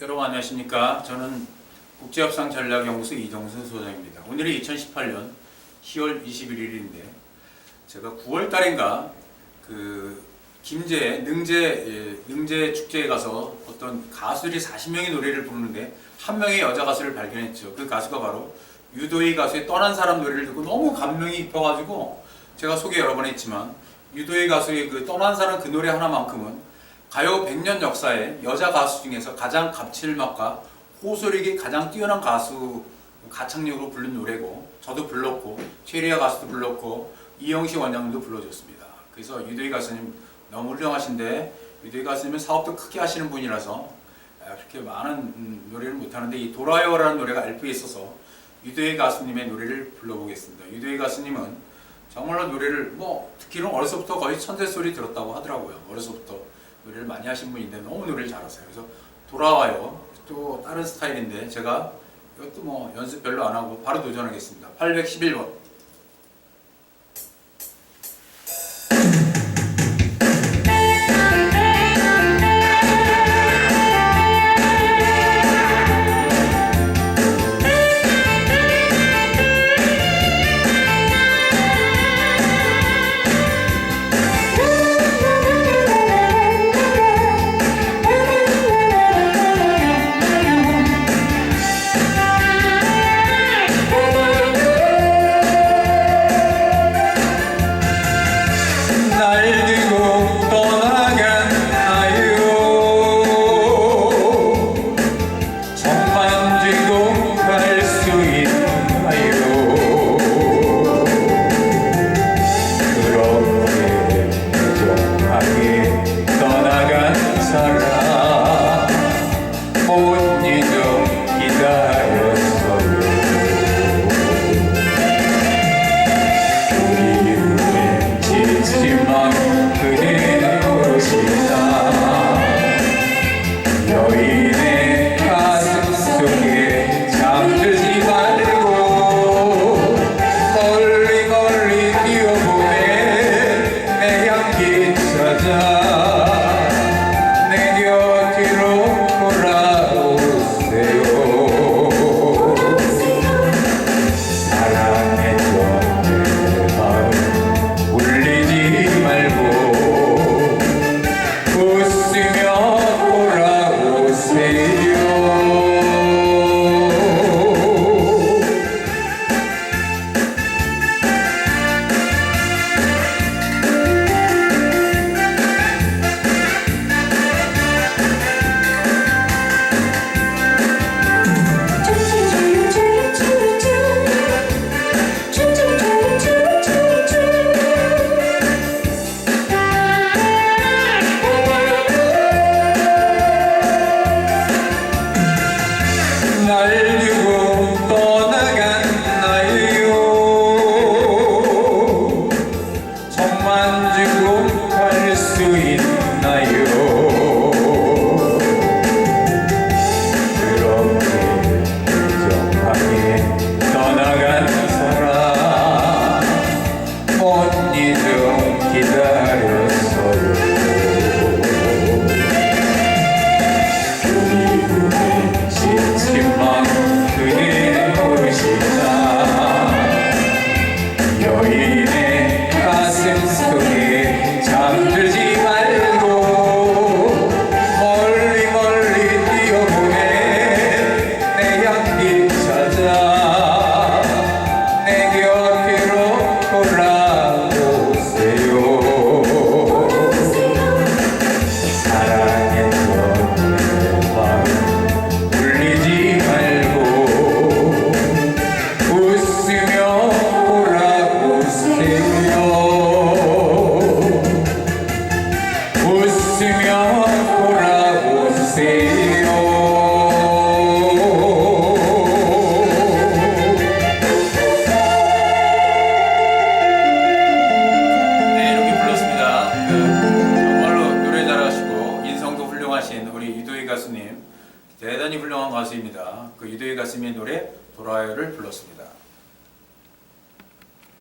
여러분 안녕하십니까? 저는 국제협상 전략 연구소 이정순 소장입니다. 오늘이 2018년 10월 21일인데 제가 9월 달인가 그 김제 능제 예, 능제 축제에 가서 어떤 가수들이 40명의 노래를 부르는데 한 명의 여자 가수를 발견했죠. 그 가수가 바로 유도희 가수의 떠난 사람 노래를 듣고 너무 감명이 깊어가지고 제가 소개 여러 번 했지만 유도희 가수의 그 떠난 사람 그 노래 하나만큼은 가요 100년 역사에 여자 가수 중에서 가장 감칠맛과 호소력이 가장 뛰어난 가수 가창력으로 부른 노래고 저도 불렀고 최리아 가수도 불렀고 이영식 원장님도 불러줬습니다. 그래서 유도희 가수님 너무 훌륭하신데 유도희 가수님은 사업도 크게 하시는 분이라서 그렇게 많은 음, 노래를 못하는데 이 돌아요라는 노래가 LP에 있어서 유도희 가수님의 노래를 불러보겠습니다. 유도희 가수님은 정말로 노래를 뭐 듣기로는 어려서부터 거의 천재 소리 들었다고 하더라고요. 어려서부터 노래를 많이 하신 분인데 너무 노래를 잘하세요. 그래서 돌아와요. 또 다른 스타일인데 제가 이것도 뭐 연습 별로 안 하고 바로 도전하겠습니다. 811번. kiss a dog. 못잊 가수님 대단히 훌륭한 가수입니다. 그 유도희 가수님의 노래 돌아요를 불렀습니다.